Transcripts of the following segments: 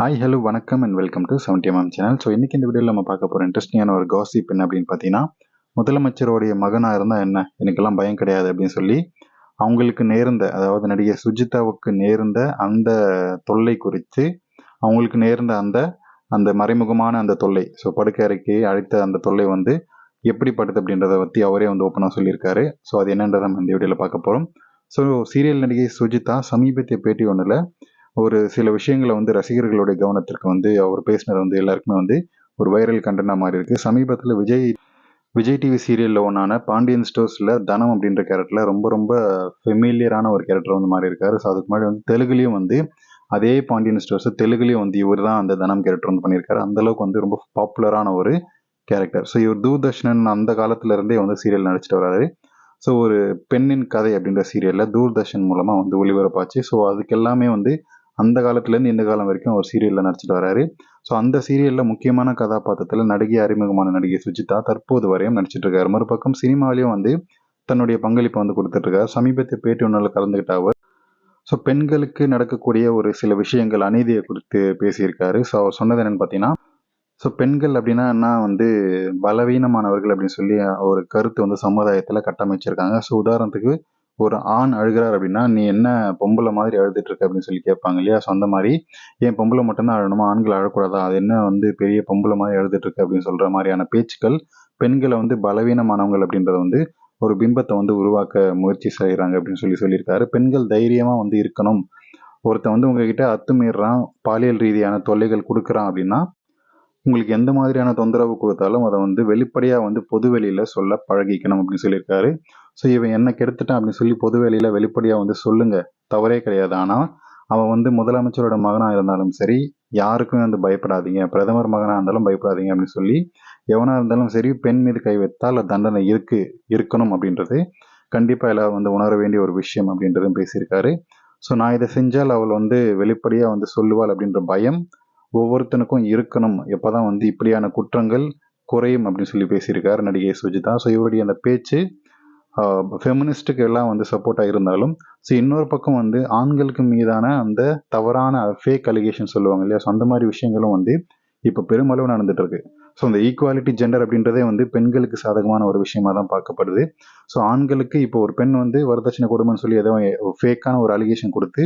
Hi hello வணக்கம் and welcome to seventy M M channel so இன்றைக்கி இந்த வீடியோவில் நம்ம பார்க்க போகிற இன்ட்ரெஸ்டிங்கான ஒரு காசிப் என்ன அப்படின்னு பார்த்தீங்கன்னா முதலமைச்சருடைய மகனாக இருந்தால் என்ன? எனக்கெல்லாம் பயம் கிடையாது அப்படின்னு சொல்லி அவங்களுக்கு நேர்ந்த அதாவது நடிகை சுஜிதாவுக்கு நேர்ந்த அந்த தொல்லை குறித்து அவங்களுக்கு நேர்ந்த அந்த அந்த மறைமுகமான அந்த தொல்லை ஸோ படுக்கறைக்கு அழைத்த அந்த தொல்லை வந்து எப்படிப்பட்டது அப்படின்றத பற்றி அவரே வந்து ஓப்பனாக சொல்லியிருக்காரு. ஸோ அது என்னன்றதை நம்ம இந்த வீடியோவில் பார்க்க போகிறோம் ஸோ சீரியல் நடிகை சுஜிதா சமீபத்திய பேட்டி ஒன்றில் ஒரு சில விஷயங்களை வந்து ரசிகர்களுடைய கவனத்திற்கு வந்து அவர் பேசினது வந்து எல்லாருக்குமே வந்து ஒரு வைரல் கண்டனாக மாறி இருக்கு. சமீபத்தில் விஜய் விஜய் டிவி சீரியலில் ஒன்றான பாண்டியன் ஸ்டோர்ஸில் தனம் அப்படின்ற கேரக்டரில் ரொம்ப ரொம்ப ஃபெமிலியரான ஒரு கேரக்டர் வந்து மாறி இருக்காரு. ஸோ அதுக்கு முன்னாடி வந்து தெலுங்குலேயும் வந்து அதே பாண்டியன் ஸ்டோர்ஸ் தெலுங்குலேயும் வந்து இவர் தான் அந்த தனம் கேரக்டர் வந்து பண்ணியிருக்காரு. அந்தளவுக்கு வந்து ரொம்ப பாப்புலரான ஒரு கேரக்டர் ஸோ இவர் தூர்தர்ஷன் அந்த காலத்திலேருந்தே வந்து சீரியல் நடிச்சிட்டு வராரு. ஸோ ஒரு பெண்ணின் கதை அப்படின்ற சீரியலில் தூர்தர்ஷன் மூலமாக வந்து ஒளிபரப்பாச்சு. ஸோ அதுக்கு எல்லாமே வந்து அந்த காலத்துலேருந்து இந்த காலம் வரைக்கும் ஒரு சீரியலில் நடிச்சிட்டு வராரு. ஸோ அந்த சீரியலில் முக்கியமான கதாபாத்திரத்தில் நடிகை அறிமுகமான நடிகை சுஜிதா தற்போது வரையும் நடிச்சிட்டு இருக்காரு. மறுபக்கம் சினிமாவிலையும் வந்து தன்னுடைய பங்களிப்பை வந்து கொடுத்துட்ருக்காரு சமீபத்திய பேட்டி ஒன்றில் கலந்துக்கிட்ட அவர் ஸோ பெண்களுக்கு நடக்கக்கூடிய ஒரு சில விஷயங்கள் அநீதியை குறித்து பேசியிருக்காரு. ஸோ அவர் சொன்னது என்னன்னு பார்த்தீங்கன்னா ஸோ பெண்கள் அப்படின்னா என்ன? வந்து பலவீனமானவர்கள் அப்படின்னு சொல்லி ஒரு கருத்து வந்து சமுதாயத்தில் கட்டமைச்சிருக்காங்க. ஸோ உதாரணத்துக்கு ஒரு ஆண் அழுகிறார் அப்படின்னா நீ என்ன பொம்பளை மாதிரி அழுதுட்டு இருக்க? அப்படின்னு சொல்லி கேட்பாங்க இல்லையா? ஸோ அந்த மாதிரி ஏன் பொம்பளை மட்டும்தான் அழணுமா? ஆண்கள் அழக்கூடாதா? அது என்ன வந்து பெரிய பொம்பளை மாதிரி அழுதுட்டு இருக்கு? அப்படின்னு சொல்ற மாதிரியான பேச்சுக்கள் பெண்களை வந்து பலவீனமானவங்கள் அப்படின்றத வந்து ஒரு பிம்பத்தை வந்து உருவாக்க முயற்சி செய்கிறாங்க அப்படின்னு சொல்லி சொல்லியிருக்காரு. பெண்கள் தைரியமாக வந்து இருக்கணும். ஒருத்தன் வந்து உங்ககிட்ட அத்துமீறான் பாலியல் ரீதியான தொல்லைகள் கொடுக்குறான் அப்படின்னா உங்களுக்கு எந்த மாதிரியான தொந்தரவு கொடுத்தாலும் அதை வந்து வெளிப்படையாக வந்து பொது வெளியில் சொல்ல பழகிக்கணும் அப்படின்னு சொல்லியிருக்காரு. ஸோ இவன் என்ன கெடுத்துட்டான் அப்படின்னு சொல்லி பொது வெளியில் வெளிப்படையாக வந்து சொல்லுங்க. தவறே கிடையாது. ஆனால் அவன் வந்து முதலமைச்சரோட மகனாக இருந்தாலும் சரி யாருக்குமே வந்து பயப்படாதீங்க. பிரதமர் மகனாக இருந்தாலும் பயப்படாதீங்க அப்படின்னு சொல்லி எவனாக இருந்தாலும் சரி பெண் மீது கை வைத்தால் தண்டனை இருக்கு இருக்கணும் அப்படின்றது. கண்டிப்பாக எல்லாரும் வந்து உணர வேண்டிய ஒரு விஷயம் அப்படின்றதும் பேசியிருக்காரு. ஸோ நான் இதை செஞ்சால் அவள் வந்து வெளிப்படையாக வந்து சொல்லுவாள் அப்படின்ற பயம் ஒவ்வொருத்தனுக்கும் இருக்கணும். எப்போதான் வந்து இப்படியான குற்றங்கள் குறையும் அப்படின்னு சொல்லி பேசியிருக்காரு நடிகை சுஜிதா. ஸோ இவருடைய அந்த பேச்சு ஃபெமினிஸ்ட்டுக்கு எல்லாம் வந்து சப்போர்ட்டாக இருந்தாலும் ஸோ இன்னொரு பக்கம் வந்து ஆண்களுக்கு மீதான அந்த தவறான ஃபேக் அலிகேஷன் சொல்லுவாங்க இல்லையா? ஸோ அந்த மாதிரி விஷயங்களும் வந்து இப்போ பெருமளவு நடந்துட்டு இருக்கு. ஸோ அந்த ஈக்குவாலிட்டி ஜெண்டர் அப்படின்றதே வந்து பெண்களுக்கு சாதகமான ஒரு விஷயமா தான் பார்க்கப்படுது. ஸோ ஆண்களுக்கு இப்போ ஒரு பெண் வந்து வரதட்சணை கொடுமைன்னு சொல்லி ஏதோ ஃபேக்கான ஒரு அலிகேஷன் கொடுத்து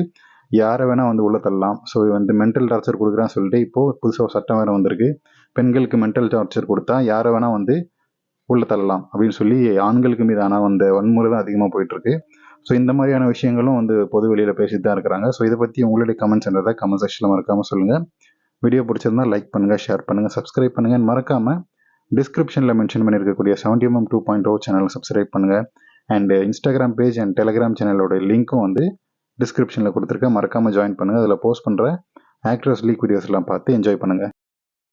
யாரை வேணால் வந்து உள்ள தள்ளலாம். ஸோ வந்து மென்டல் டார்ச்சர் கொடுக்குறான்னு சொல்லிட்டு இப்போது புதுசாக சட்டம் வேறு வந்திருக்கு. பெண்களுக்கு மென்டல் டார்ச்சர் கொடுத்தா யாரை வேணால் வந்து உள்ள தள்ளலாம் அப்படின்னு சொல்லி ஆண்களுக்கு மீதான அந்த வன்முறை தான் அதிகமாக போயிட்டுருக்கு. ஸோ இந்த மாதிரியான விஷயங்களும் வந்து பொது வெளியில் பேசிட்டு தான் இருக்கிறாங்க. ஸோ இதை பற்றி உங்களுடைய கமெண்ட்ஸ் என்றதை கமெண்ட் செக்ஷனில் மறக்காமல் சொல்லுங்கள் வீடியோ பிடிச்சிருந்தா லைக் பண்ணுங்கள் ஷேர் பண்ணுங்கள் சப்ஸ்கிரைப் பண்ணுங்கள் மறக்காமல் டிஸ்கிரிப்ஷனில் மென்ஷன் பண்ணியிருக்கக்கூடிய seventy M M two point O channel subscribe பண்ணுங்கள் and Instagram page and Telegram சேனலோட லிங்க்கும் வந்து டிஸ்கிரிப்ஷனில் கொடுத்துருக்கேன். மறக்காமல் ஜாயின் பண்ணுங்கள் அதில் போஸ்ட் பண்ணுற ஆக்ட்ரஸ் லீக் வீடியோஸ்லாம் பார்த்து என்ஜாய் பண்ணுங்கள்